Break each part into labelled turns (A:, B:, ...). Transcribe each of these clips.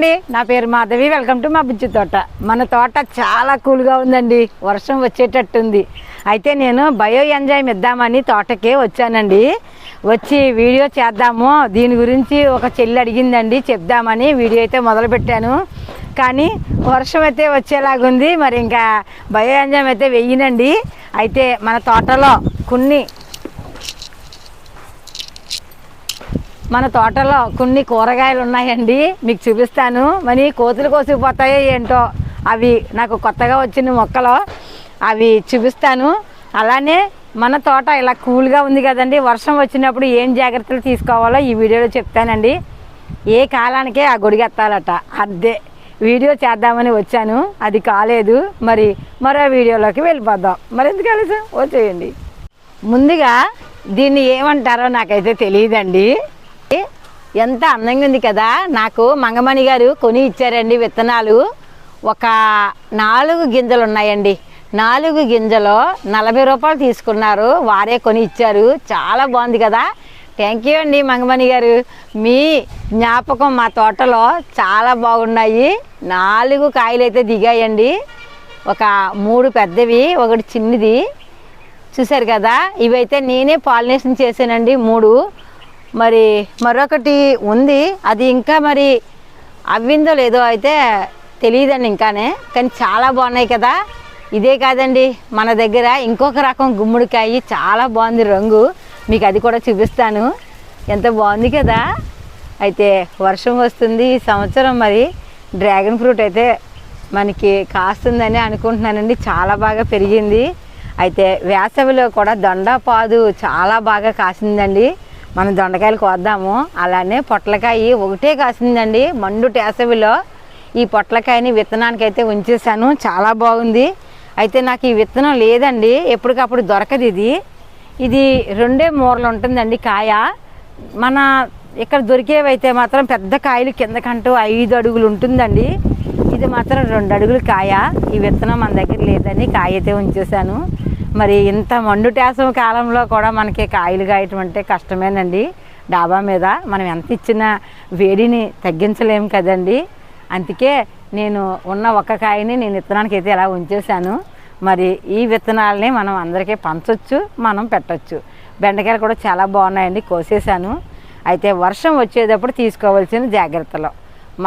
A: అండి నా పేరు మాధవి. వెల్కమ్ టు మా బుజ్జి తోట. మన తోట చాలా కూల్గా ఉందండి. వర్షం వచ్చేటట్టుంది. అయితే నేను బయో ఎంజాయ్ ఇద్దామని తోటకే వచ్చానండి. వచ్చి వీడియో చేద్దాము. దీని గురించి ఒక చెల్లి అడిగిందండి. చెప్దామని వీడియో అయితే మొదలుపెట్టాను. కానీ వర్షం అయితే వచ్చేలాగుంది. మరి ఇంకా బయో ఎంజాయ్ అయితే వెయ్యినండి. అయితే మన తోటలో కొన్ని మన తోటలో కొన్ని కూరగాయలు ఉన్నాయండి. మీకు చూపిస్తాను. మరి కోతులు కోసుకుపోతాయో ఏంటో. అవి నాకు కొత్తగా వచ్చిన మొక్కలు. అవి చూపిస్తాను. అలానే మన తోట ఇలా కూల్గా ఉంది కదండి. వర్షం వచ్చినప్పుడు ఏం జాగ్రత్తలు తీసుకోవాలో ఈ వీడియోలో చెప్తానండి. ఏ కాలానికే ఆ గొడిగెత్తాలట అదే వీడియో చేద్దామని వచ్చాను. అది కాలేదు. మరి మరో వీడియోలోకి వెళ్ళిపోదాం మరి ఎందుకు కలిసి వచ్చేయండి ముందుగా దీన్ని ఏమంటారో నాకైతే తెలియదండి. ఎంత అందంగా ఉంది కదా. నాకు మంగమణి గారు కొని ఇచ్చారండి విత్తనాలు. ఒక నాలుగు గింజలు ఉన్నాయండి. నాలుగు గింజలు నలభై రూపాయలు తీసుకున్నారు. వారే కొని ఇచ్చారు. చాలా బాగుంది కదా. థ్యాంక్ యూ అండి మంగమణి గారు. మీ జ్ఞాపకం మా తోటలో చాలా బాగున్నాయి. నాలుగు కాయలు అయితే దిగాయండి. ఒక మూడు పెద్దవి ఒకటి చిన్నది. చూశారు కదా? ఇవైతే నేనే పాలినేషన్ చేశానండి మూడు. మరి మరొకటి ఉంది. అది ఇంకా మరి అవ్విందో లేదో అయితే తెలియదండి ఇంకానే. కానీ చాలా బాగున్నాయి కదా. ఇదే కాదండి మన దగ్గర ఇంకొక రకం గుమ్మడికాయ చాలా బాగుంది రంగు. మీకు అది కూడా చూపిస్తాను. ఎంత బాగుంది కదా. అయితే వర్షం వస్తుంది ఈ సంవత్సరం మరి. డ్రాగన్ ఫ్రూట్ అయితే మనకి కాస్తుందని అనుకుంటున్నానండి. చాలా బాగా పెరిగింది. అయితే వేసవిలో కూడా దొండపాదు చాలా బాగా కాసిందండి. మనం దొండకాయలు కోద్దాము అలానే పొట్లకాయ ఒకటే కాసిందండి మండు టేసవిలో. ఈ పొట్లకాయని విత్తనానికి అయితే ఉంచేసాను చాలా బాగుంది. అయితే నాకు ఈ విత్తనం లేదండి. ఎప్పటికప్పుడు దొరకదు ఇది. ఇది రెండే మూరలు ఉంటుందండి కాయ. మన ఇక్కడ దొరికేవైతే మాత్రం పెద్ద కాయలు కిందకంటూ ఐదు అడుగులు ఉంటుందండి. ఇది మాత్రం రెండు అడుగులు కాయ. ఈ విత్తనం మన దగ్గర లేదని కాయ అయితే ఉంచేసాను మరి ఇంత మండుటేసం కాలంలో కూడా మనకి కాయలు కాయటం అంటే కష్టమేనండి. డాబా మీద మనం ఎంత ఇచ్చినా వేడిని తగ్గించలేము కదండి. అందుకే నేను ఉన్న ఒక్క కాయని నేను విత్తనానికి అయితే ఇలా ఉంచేశాను మరి ఈ విత్తనాలని మనం అందరికీ పంచవచ్చు మనం పెట్టచ్చు. బెండకాయలు కూడా చాలా బాగున్నాయండి కోసేసాను అయితే వర్షం వచ్చేటప్పుడు తీసుకోవాల్సిన జాగ్రత్తలు.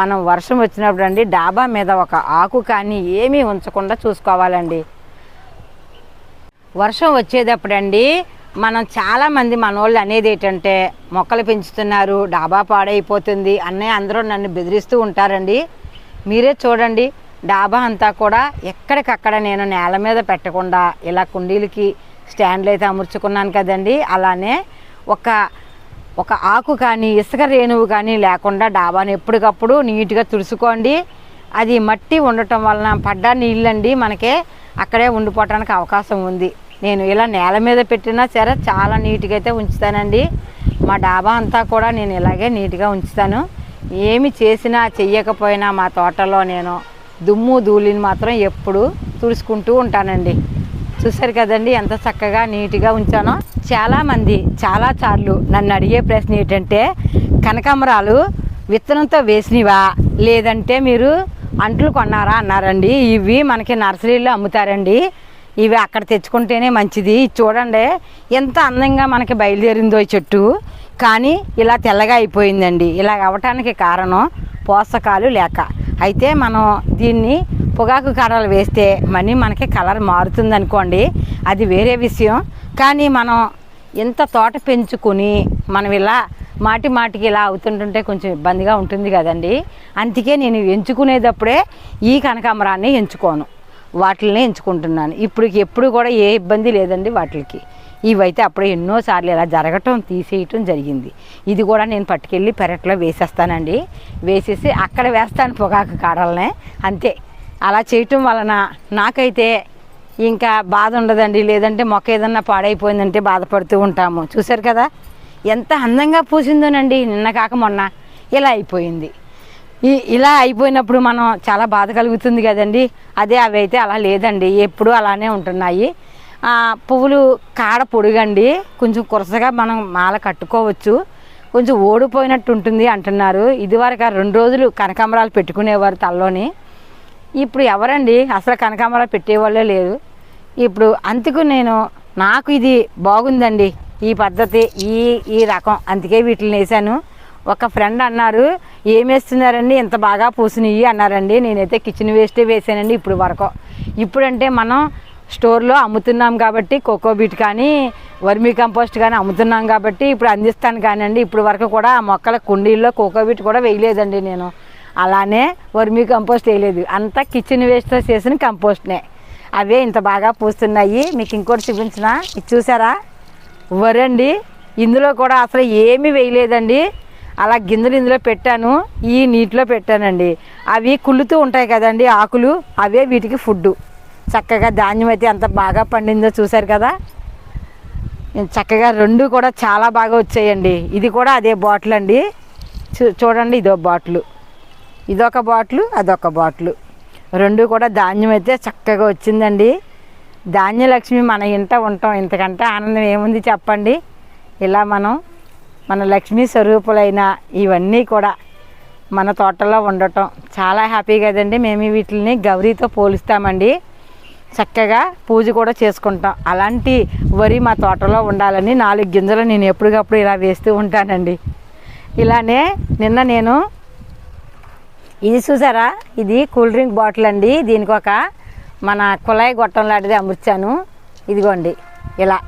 A: మనం వర్షం వచ్చినప్పుడు అండి డాబా మీద ఒక ఆకు కానీ ఏమీ ఉంచకుండా చూసుకోవాలండి. వర్షం వచ్చేటప్పుడండి మనం చాలామంది మన వాళ్ళు అనేది ఏంటంటే మొక్కలు పెంచుతున్నారు డాబా పాడైపోతుంది అన్నయ్య అందరూ నన్ను బెదిరిస్తూ ఉంటారండి. మీరే చూడండి డాబా అంతా కూడా ఎక్కడికక్కడ నేను నేల మీద పెట్టకుండా ఇలా కుండీలకి స్టాండ్లు అయితే అమర్చుకున్నాను కదండి. అలానే ఒక ఒక ఆకు కానీ ఇసుక రేణువు కానీ లేకుండా డాబాను ఎప్పటికప్పుడు నీట్గా తుడుచుకోండి. అది మట్టి ఉండటం వలన పడ్డ నీళ్ళండి మనకే అక్కడే ఉండిపోవటానికి అవకాశం ఉంది. నేను ఇలా నేల మీద పెట్టినా సరే చాలా నీట్గా అయితే ఉంచుతానండి. మా డాబా అంతా కూడా నేను ఇలాగే నీట్గా ఉంచుతాను. ఏమి చేసినా చెయ్యకపోయినా మా తోటలో నేను దుమ్ము ధూళిని మాత్రం ఎప్పుడు తుడుచుకుంటూ ఉంటానండి. చూసారు కదండి ఎంత చక్కగా నీట్గా ఉంచానో. చాలామంది చాలా సార్లు నన్ను అడిగే ప్రశ్న ఏంటంటే కనకాంబరాలు విత్తనంతో వేసినవా? లేదంటే మీరు అంట్లు కొన్నారా? అన్నారండి. ఇవి మనకి నర్సరీలో అమ్ముతారండి. ఇవి అక్కడ తెచ్చుకుంటేనే మంచిది. చూడండి ఎంత అందంగా మనకి బయలుదేరిందో ఈ చెట్టు. కానీ ఇలా తెల్లగా అయిపోయిందండి. ఇలా అవ్వటానికి కారణం పోషకాలు లేక. అయితే మనం దీన్ని పొగాకు కారాలు వేస్తే మనీ మనకి కలర్ మారుతుంది అనుకోండి అది వేరే విషయం. కానీ మనం ఎంత తోట పెంచుకుని మనం ఇలా మాటి మాటికి ఇలా అవుతుంటుంటే కొంచెం ఇబ్బందిగా ఉంటుంది కదండి. అందుకే నేను ఎంచుకునేటప్పుడే ఈ కనకాంబరాన్ని ఎంచుకోను. వాటిల్నే ఎంచుకుంటున్నాను. ఇప్పుడు ఎప్పుడు కూడా ఏ ఇబ్బంది లేదండి వాటికి ఇవైతే అప్పుడే ఎన్నోసార్లు ఇలా జరగటం తీసేయటం జరిగింది. ఇది కూడా నేను పట్టుకెళ్ళి పెరట్లో వేసేస్తానండి. వేసేసి అక్కడ వేస్తాను పొగాకు కాడలనే. అంతే. అలా చేయటం వలన నాకైతే ఇంకా బాధ ఉండదండి. లేదంటే మొక్క ఏదన్నా పాడైపోయిందంటే బాధపడుతూ ఉంటాము. చూసారు కదా? ఎంత అందంగా పూసిందోనండి. నిన్న కాక మొన్న. ఇలా అయిపోయింది. ఈ ఇలా అయిపోయినప్పుడు మనం చాలా బాధ కలుగుతుంది కదండి. అదే అవి అయితే అలా లేదండి. ఎప్పుడు అలానే ఉంటున్నాయి. ఆ, పువ్వులు కాడ పొడుగండి. కొంచెం కురసగా మనం మాల కట్టుకోవచ్చు. కొంచెం ఓడిపోయినట్టు ఉంటుంది అంటున్నారు. ఇదివరకు రెండు రోజులు కనకాంబరాలు పెట్టుకునేవారు తలలోని. ఇప్పుడు ఎవరండి? అసలు కనకాంబరాలు పెట్టేవాళ్ళే లేరు. ఇప్పుడు అందుకు నేను నాకు ఇది బాగుందండి. ఈ పద్ధతి ఈ ఈ రకం. అందుకే వీటిని వేసాను ఒక ఫ్రెండ్ అన్నారు ఏం వేస్తున్నారండి? ఇంత బాగా పూసినవి అన్నారండి. నేనైతే కిచెన్ వేస్టే వేసానండి ఇప్పుడు వరకు. ఇప్పుడంటే మనం స్టోర్లో అమ్ముతున్నాం కాబట్టి కోకోబీట్ కానీ వర్మీ కంపోస్ట్ కానీ అమ్ముతున్నాం కాబట్టి ఇప్పుడు అందిస్తాను కానివ్వండి ఇప్పుడు వరకు కూడా ఆ మొక్కల కుండీల్లో కోకోబీట్ కూడా వేయలేదండి నేను. అలానే వర్మీ కంపోస్ట్ వేయలేదు. అంతా కిచెన్ వేస్ట్తో చేసిన కంపోస్ట్నే అవే ఇంత బాగా పూస్తున్నాయి. మీకు ఇంకోటి చూపించిన ఇది చూసారా? వరండి. ఇందులో కూడా అసలు ఏమీ వేయలేదండి. అలా గింజలు ఇందులో పెట్టాను ఈ నీటిలో పెట్టానండి. అవి కుళ్ళుతూ ఉంటాయి కదండి ఆకులు అవే వీటికి ఫుడ్ చక్కగా ధాన్యం అయితే ఎంత బాగా పండిందో చూశారు కదా? చక్కగా రెండు కూడా చాలా బాగా వచ్చాయండి. ఇది కూడా అదే బాటిల్ అండి. చూ చూడండి ఇదో బాటిల్. ఇదొక బాటిల్ అదొక బాటిల్. రెండు కూడా ధాన్యం అయితే చక్కగా వచ్చిందండి. ధాన్యలక్ష్మి మన ఇంట ఉంటాం. ఇంతకంటే ఆనందం ఏముంది చెప్పండి? ఇలా మనం మన లక్ష్మీ స్వరూపులైన ఇవన్నీ కూడా మన తోటలో ఉండటం. చాలా హ్యాపీ కదండి. మేము వీటిని గౌరీతో పోలుస్తామండి. చక్కగా పూజ కూడా చేసుకుంటాం. అలాంటి వరి మా తోటలో ఉండాలని నాలుగు గింజలు నేను ఎప్పటికప్పుడు ఇలా వేస్తూ ఉంటానండి. ఇలానే నిన్న నేను ఇది చూసారా? ఇది కూల్ డ్రింక్ బాటిల్ అండి. దీనికి ఒక మన కుళాయి గొట్టం లాంటిది అమర్చాను. ఇదిగోండి. ఇలా.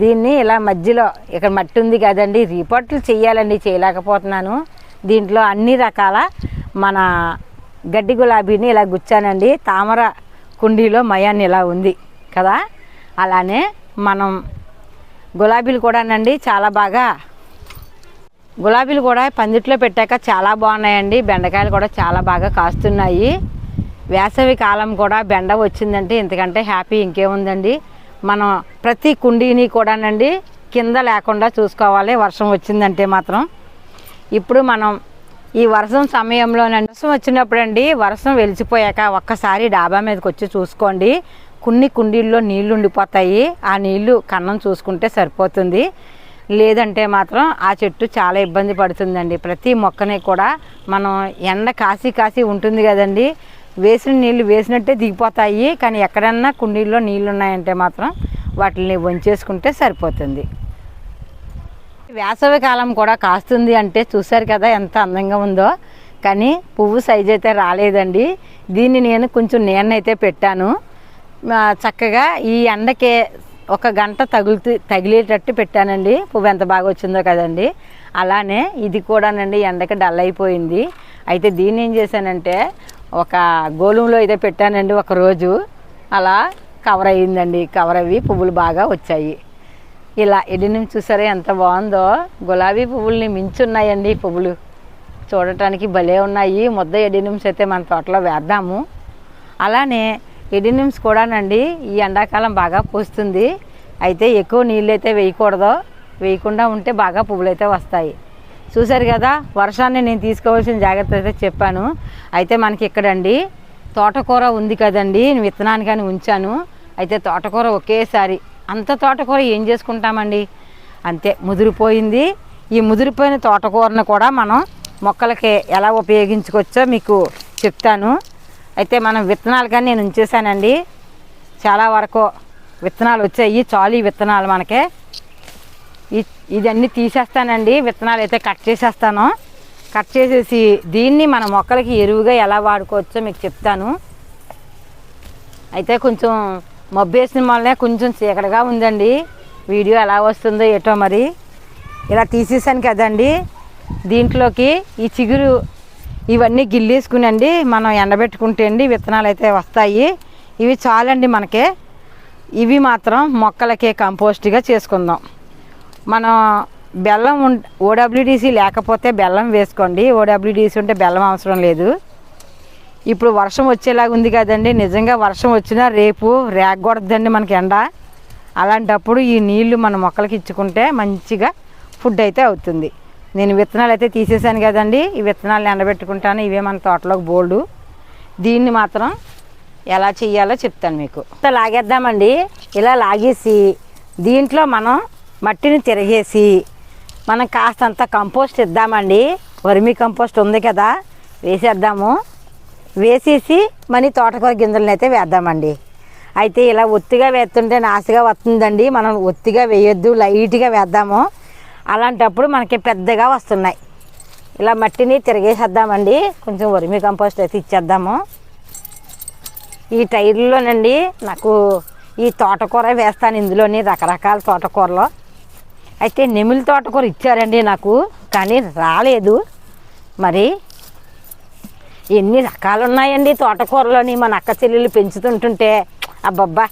A: దీన్ని ఇలా మధ్యలో ఇక్కడ మట్టి ఉంది కదండి రిపోర్ట్లు చేయాలండి చేయలేకపోతున్నాను. దీంట్లో అన్ని రకాల మన గడ్డి గులాబీని ఇలా గుచ్చానండి. తామర కుండీలో మయాన్ని ఇలా ఉంది కదా. అలానే మనం గులాబీలు కూడానండి చాలా బాగా గులాబీలు కూడా పందిట్లో పెట్టాక చాలా బాగున్నాయండి. బెండకాయలు కూడా చాలా బాగా కాస్తున్నాయి. వేసవి కాలం కూడా బెండ వచ్చిందంటే ఇంతకంటే హ్యాపీ ఇంకేముందండి. మనం ప్రతి కుండీని కూడానండి కింద లేకుండా చూసుకోవాలి. వర్షం వచ్చిందంటే మాత్రం. ఇప్పుడు మనం ఈ వర్షం సమయంలో వర్షం వచ్చినప్పుడు అండి వర్షం వెలిసిపోయాక ఒక్కసారి డాబా మీదకి వచ్చి చూసుకోండి. కొన్ని కుండీల్లో నీళ్ళు ఉండిపోతాయి. ఆ నీళ్ళు కన్నం చూసుకుంటే సరిపోతుంది. లేదంటే మాత్రం ఆ చెట్టు చాలా ఇబ్బంది పడుతుందండి. ప్రతి మొక్కని కూడా మనం ఎండ కాసి కాసి ఉంటుంది కదండి. వేసిన నీళ్ళు వేసినట్టే దిగిపోతాయి కానీ ఎక్కడన్నా కుండీల్లో నీళ్ళు ఉన్నాయంటే మాత్రం వాటిని వంచేసుకుంటే సరిపోతుంది. వేసవి కాలం కూడా కాస్తుంది అంటే చూశారు కదా ఎంత అందంగా ఉందో కానీ పువ్వు సైజ్ అయితే రాలేదండి. దీన్ని నేను కొంచెం నేనైతే పెట్టాను. చక్కగా ఈ ఎండకే ఒక గంట తగులుతూ తగిలేటట్టు పెట్టానండి. పువ్వు ఎంత బాగా వచ్చిందో కదండి. అలానే ఇది కూడానండి ఎండకి డల్ అయిపోయింది. అయితే దీన్ని ఏం చేశానంటే ఒక గోళంలో అయితే పెట్టానండి ఒక రోజు. అలా కవర్ అయ్యిందండి. కవర్ అవి పువ్వులు బాగా వచ్చాయి. ఇలా ఎడినం చూసారా ఎంత బాగుందో? గులాబీ పువ్వుల్ని మించున్నాయండి పువ్వులు. చూడటానికి భలే ఉన్నాయి. ముద్ద ఎడినిమ్స్ అయితే మన తోటలో వేద్దాము. అలానే ఎడినిమ్స్ కూడానండి ఈ ఎండాకాలం బాగా పూస్తుంది. అయితే ఎక్కువ నీళ్ళు అయితే వేయకూడదు. వేయకుండా ఉంటే బాగా పువ్వులు అయితే వస్తాయి. చూశారు కదా వర్షాన్ని నేను తీసుకోవాల్సిన జాగ్రత్త అయితే చెప్పాను. అయితే మనకి ఇక్కడండి తోటకూర ఉంది కదండి నేను విత్తనానికని ఉంచాను. అయితే తోటకూర ఒకేసారి అంత తోటకూర ఏం చేసుకుంటామండి? అంతే ముదిరిపోయింది. ఈ ముదిరిపోయిన తోటకూరను కూడా మనం మొక్కలకి ఎలా ఉపయోగించుకోవచ్చో మీకు చెప్తాను. అయితే మనం విత్తనాలు కానీ నేను ఉంచేసానండి చాలా వరకు విత్తనాలు వచ్చాయి చాలీ విత్తనాలు మనకే. ఇదన్నీ తీసేస్తానండి. విత్తనాలు అయితే కట్ చేసేస్తాను. కట్ చేసేసి దీన్ని మన మొక్కలకి ఎరువుగా ఎలా వాడుకోవచ్చో మీకు చెప్తాను. అయితే కొంచెం మబ్బేసిన వల్లనే కొంచెం చీకటిగా ఉందండి. వీడియో ఎలా వస్తుందో ఏటో మరి. ఇలా తీసేసాను కదండి. దీంట్లోకి ఈ చిగురు ఇవన్నీ గిల్లేసుకునండి. మనం ఎండబెట్టుకుంటే అండి విత్తనాలు అయితే వస్తాయి. ఇవి చాలండి మనకి. ఇవి మాత్రం మొక్కలకే కంపోస్ట్గా చేసుకుందాం. మనం బెల్లం ఉం ఓడబ్ల్యూడిసి లేకపోతే బెల్లం వేసుకోండి. ఓడబ్ల్యూడిసి ఉంటే బెల్లం అవసరం లేదు. ఇప్పుడు వర్షం వచ్చేలాగా ఉంది కదండి. నిజంగా వర్షం వచ్చినా రేపు రేగకూడదండి మనకి ఎండ. అలాంటప్పుడు ఈ నీళ్ళు మన మొక్కలకి ఇచ్చుకుంటే మంచిగా ఫుడ్ అయితే అవుతుంది. నేను విత్తనాలు అయితే తీసేసాను కదండి. ఈ విత్తనాలు ఎండబెట్టుకుంటాను. ఇవే మన తోటలోకి బోల్డు. దీన్ని మాత్రం ఎలా చెయ్యాలో చెప్తాను మీకు. ఇలా లాగేద్దామండి. ఇలా లాగేసి దీంట్లో మనం మట్టిని తిరగేసి మనం కాస్తంత కంపోస్ట్ ఇద్దామండి. వర్మీ కంపోస్ట్ ఉంది కదా వేసేద్దాము. వేసేసి మనీ తోటకూర గింజలను అయితే వేద్దామండి. అయితే ఇలా ఒత్తిగా వేస్తుంటే నాసిగా వస్తుందండి. మనం ఒత్తిగా వేయొద్దు లైట్గా వేద్దాము. అలాంటప్పుడు మనకి పెద్దగా వస్తున్నాయి. ఇలా మట్టిని తిరిగేసేద్దామండి. కొంచెం వర్మీ కంపోస్ట్ అయితే ఇచ్చేద్దాము. ఈ టైర్లోనండి నాకు ఈ తోటకూర వేస్తాను ఇందులోని రకరకాల తోటకూరలో. అయితే నెమిలి తోటకూర ఇచ్చారండి నాకు కానీ రాలేదు. మరి ఎన్ని రకాలు ఉన్నాయండి తోటకూరలోని మన అక్క చెల్లెలు పెంచుతుంటుంటే. అబ్బబ్బా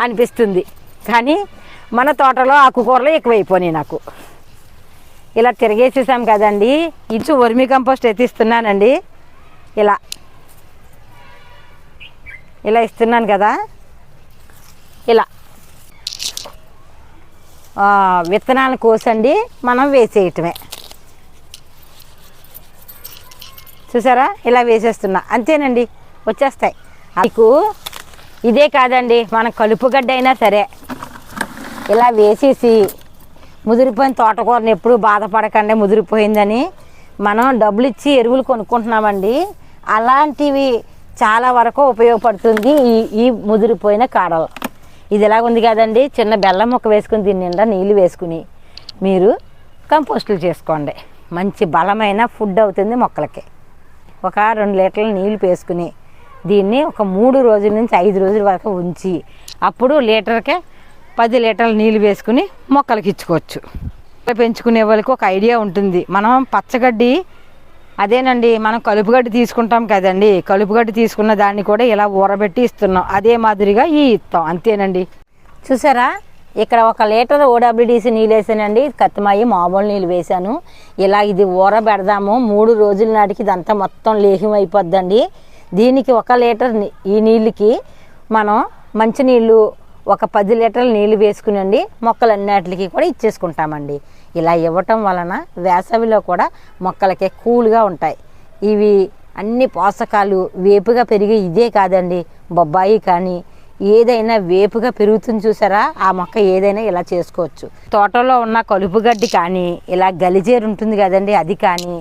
A: అనిపిస్తుంది. కానీ మన తోటలో ఆకుకూరలు ఎక్కువైపోయినాయి నాకు. ఇలా తిరిగేసేసాం కదండి. ఇచ్చు వర్మి కంపోస్ట్ అయితే ఇస్తున్నానండి. ఇలా. ఇలా ఇస్తున్నాను కదా. ఇలా. విత్తనాలు కోసండి మనం వేసేయటమే. చూసారా? ఇలా వేసేస్తున్నా. అంతేనండి. వచ్చేస్తాయి. మీకు ఇదే కాదండి. మన కలుపుగడ్డ అయినా సరే. ఇలా వేసేసి ముదిరిపోయిన తోటకూరని ఎప్పుడు బాధపడకండి. ముదిరిపోయిందని మనం డబ్బులు ఇచ్చి ఎరువులు కొనుక్కుంటున్నామండి. అలాంటివి చాలా వరకు ఉపయోగపడుతుంది ఈ ఈ ముదిరిపోయిన కాడలు. ఇది ఎలా ఉంది కదండి? చిన్న బెల్లం ముక్క వేసుకుని దీని నిండా నీళ్ళు వేసుకుని మీరు కంపోస్టులు చేసుకోండి. మంచి బలమైన ఫుడ్ అవుతుంది మొక్కలకి. ఒక రెండు లీటర్ల నీళ్ళు వేసుకుని దీన్ని ఒక మూడు రోజుల నుంచి ఐదు రోజుల వరకు ఉంచి అప్పుడు లీటర్కే పది లీటర్ల నీళ్ళు వేసుకుని మొక్కలకి ఇచ్చుకోవచ్చు. పెంచుకునే వాళ్ళకి ఒక ఐడియా ఉంటుంది. మనం పచ్చగడ్డి అదేనండి మనం కలుపుగడ్డి తీసుకుంటాం కదండి. కలుపుగడ్డి తీసుకున్న దాన్ని కూడా ఇలా ఊరబెట్టి ఇస్తున్నాం. అదే మాదిరిగా ఈ ఇస్తాం అంతేనండి. చూసారా? ఇక్కడ ఒక లీటర్ ఓడబ్ల్యూడిసి నీళ్ళు వేసానండి. కత్తిమాయి మామూలు నీళ్ళు వేశాను. ఇలా ఇది ఊర పెడదాము మూడు రోజుల నాటికి ఇదంతా మొత్తం లేహ్యం అయిపోద్దండి. దీనికి ఒక లీటర్ ఈ నీళ్ళకి మనం మంచినీళ్ళు ఒక పది లీటర్ల నీళ్ళు వేసుకునండి మొక్కలన్నిటికి కూడా ఇచ్చేసుకుంటామండి. ఇలా ఇవ్వటం వలన వేసవిలో కూడా మొక్కలకి కూల్గా ఉంటాయి. ఇవి అన్ని పోషకాలు వేపుగా పెరిగే ఇదే కాదండి బొబ్బాయి కానీ ఏదైనా వేపుగా పెరుగుతుంది చూసారా? ఆ మొక్క ఏదైనా ఇలా చేసుకోవచ్చు. తోటలో ఉన్న కలుపు గడ్డి కానీ ఇలా గలిజేరు ఉంటుంది కదండి అది కానీ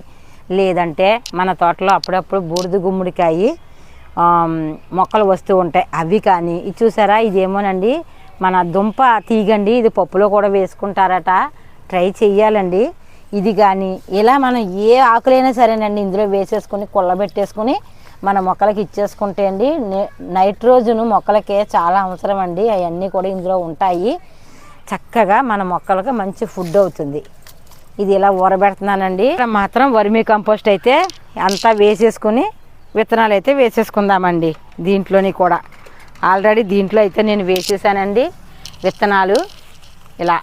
A: లేదంటే మన తోటలో అప్పుడప్పుడు బూడిద గుమ్మడికాయి మొక్కలు వస్తూ ఉంటాయి. అవి కానీ. ఇది చూసారా? ఇదేమోనండి. మన దుంప తీగండి. ఇది పప్పులో కూడా వేసుకుంటారట. ట్రై చెయ్యాలండి. ఇది కానీ. ఇలా మనం ఏ ఆకులైనా సరేనండి ఇందులో వేసేసుకుని కుళ్ళబెట్టేసుకుని మన మొక్కలకి ఇచ్చేసుకుంటే అండి నే- నైట్రోజన్ మొక్కలకే చాలా అవసరం అండి అవన్నీ కూడా ఇందులో ఉంటాయి. చక్కగా మన మొక్కలకు మంచి ఫుడ్ అవుతుంది. ఇది ఇలా ఊరబెడుతున్నానండి. ఇక్కడ మాత్రం వర్మీ కంపోస్ట్ అయితే అంతా వేసేసుకుని విత్తనాలు అయితే వేసేసుకుందామండి దీంట్లోని కూడా. ఆల్రెడీ దీంట్లో అయితే నేను వేసేసానండి విత్తనాలు. ఇలా.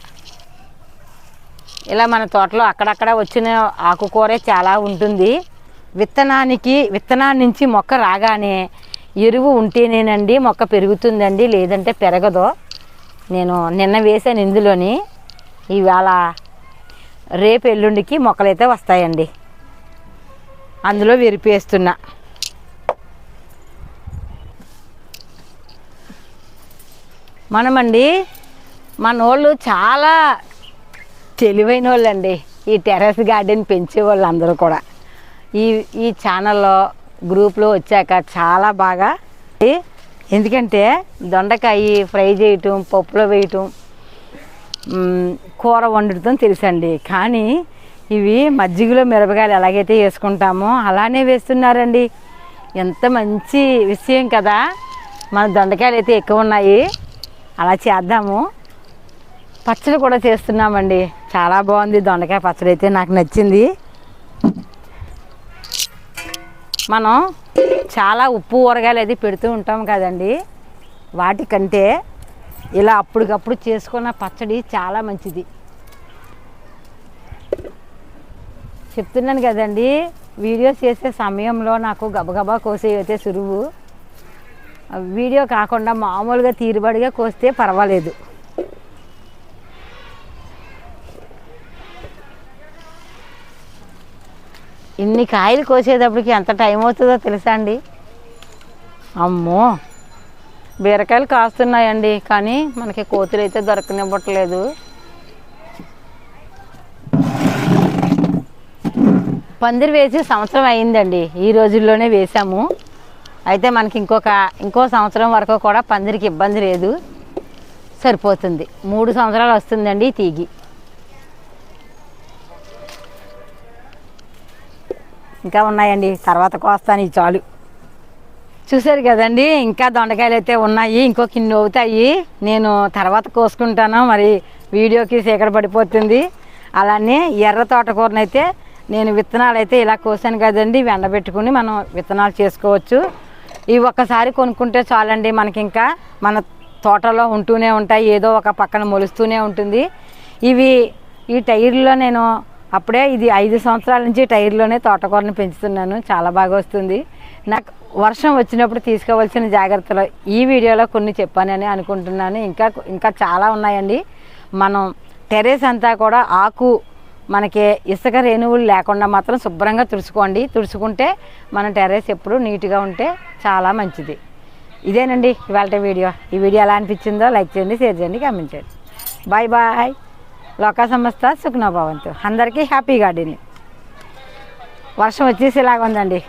A: ఇలా మన తోటలో అక్కడక్కడ వచ్చిన ఆకుకూరే చాలా ఉంటుంది. విత్తనానికి విత్తనాన్ని నుంచి మొక్క రాగానే ఎరువు ఉంటేనేనండి మొక్క పెరుగుతుందండి లేదంటే పెరగదు. నేను నిన్న వేసాను ఇందులోని. ఇవాళ రేపు ఎల్లుండికి మొక్కలైతే వస్తాయండి. అందులో విరిపేస్తున్నా. మనమండి మన వాళ్ళు చాలా తెలివైన వాళ్ళండి ఈ టెర్రస్ గార్డెన్ పెంచే వాళ్ళు అందరూ కూడా. ఈ ఈ ఛానల్లో గ్రూప్లో వచ్చాక చాలా బాగా. ఎందుకంటే దొండకాయ ఫ్రై చేయటం పప్పులో వేయటం కూర వండటం తెలుసండి. కానీ ఇవి మజ్జిగలో మిరపకాయలు ఎలాగైతే వేసుకుంటామో అలానే వేస్తున్నారండి. ఎంత మంచి విషయం కదా. మన దొండకాయలు అయితే ఎక్కువ ఉన్నాయి. అలా చేద్దాము. పచ్చడి కూడా చేస్తున్నామండి. చాలా బాగుంది. దొండకాయ పచ్చడి అయితే నాకు నచ్చింది. మనం చాలా ఉప్పు ఊరగాయలు అది పెడుతూ ఉంటాం కదండి. వాటికంటే ఇలా అప్పటికప్పుడు చేసుకున్న పచ్చడి చాలా మంచిది. చెప్తున్నాను కదండి. వీడియోస్ చేసే సమయంలో నాకు గబగబా కోసే అయితే వీడియో కాకుండా మామూలుగా తీరుబడిగా కోస్తే పర్వాలేదు. ఇన్ని కాయలు కోసేటప్పటికి ఎంత టైం అవుతుందో తెలుసా అండి? అమ్మో! బీరకాయలు కాస్తున్నాయండి కానీ మనకి కోతులు అయితే దొరకనివ్వట్లేదు. పందిరి వేసి సంవత్సరం అయిందండి ఈ రోజుల్లోనే వేసాము అయితే మనకి ఇంకొక ఇంకో సంవత్సరం వరకు కూడా పందిరికి ఇబ్బంది లేదు. సరిపోతుంది. మూడు సంవత్సరాలు వస్తుందండి తీగి. ఇంకా ఉన్నాయండి. తర్వాత కోస్తాను ఈ చాలు. చూసారు కదండి ఇంకా దొండకాయలు అయితే ఉన్నాయి ఇంకో కిన్ని అవుతాయి. నేను తర్వాత కోసుకుంటాను మరి వీడియోకి సీకడ పడిపోతుంది. అలానే ఎర్ర తోటకూరనైతే నేను విత్తనాలు అయితే ఇలా కోసాను కదండి ఇవి ఎండబెట్టుకుని మనం విత్తనాలు చేసుకోవచ్చు. ఇవి ఒక్కసారి కొనుక్కుంటే చాలండి మనకి ఇంకా మన తోటలో ఉంటూనే ఉంటాయి ఏదో ఒక పక్కన మొలుస్తూనే ఉంటుంది. ఇవి ఈ టైర్లో నేను అప్పుడే ఇది ఐదు సంవత్సరాల నుంచి టైర్లోనే తోటకూరని పెంచుతున్నాను చాలా బాగా వస్తుంది. నాకు వర్షం వచ్చినప్పుడు తీసుకోవాల్సిన జాగ్రత్తలు ఈ వీడియోలో కొన్ని చెప్పానని అనుకుంటున్నాను. ఇంకా ఇంకా చాలా ఉన్నాయండి. మనం టెర్రస్ అంతా కూడా ఆకు మనకి ఇసుక రేణువులు లేకుండా మాత్రం శుభ్రంగా తుడుచుకోండి. తుడుచుకుంటే మన టెర్రస్ ఎప్పుడు నీట్గా ఉంటే చాలా మంచిది. ఇదేనండి ఇవాళ వీడియో. ఈ వీడియో ఎలా అనిపించిందో లైక్ చేయండి షేర్ చేయండి కామెంట్ చేయండి. Bye bye. లోకా సంస్థ సుఖ్నా భవంతు అందరికీ హ్యాపీ గార్డెనింగ్. వర్షం వచ్చేసేలాగా ఉందండి.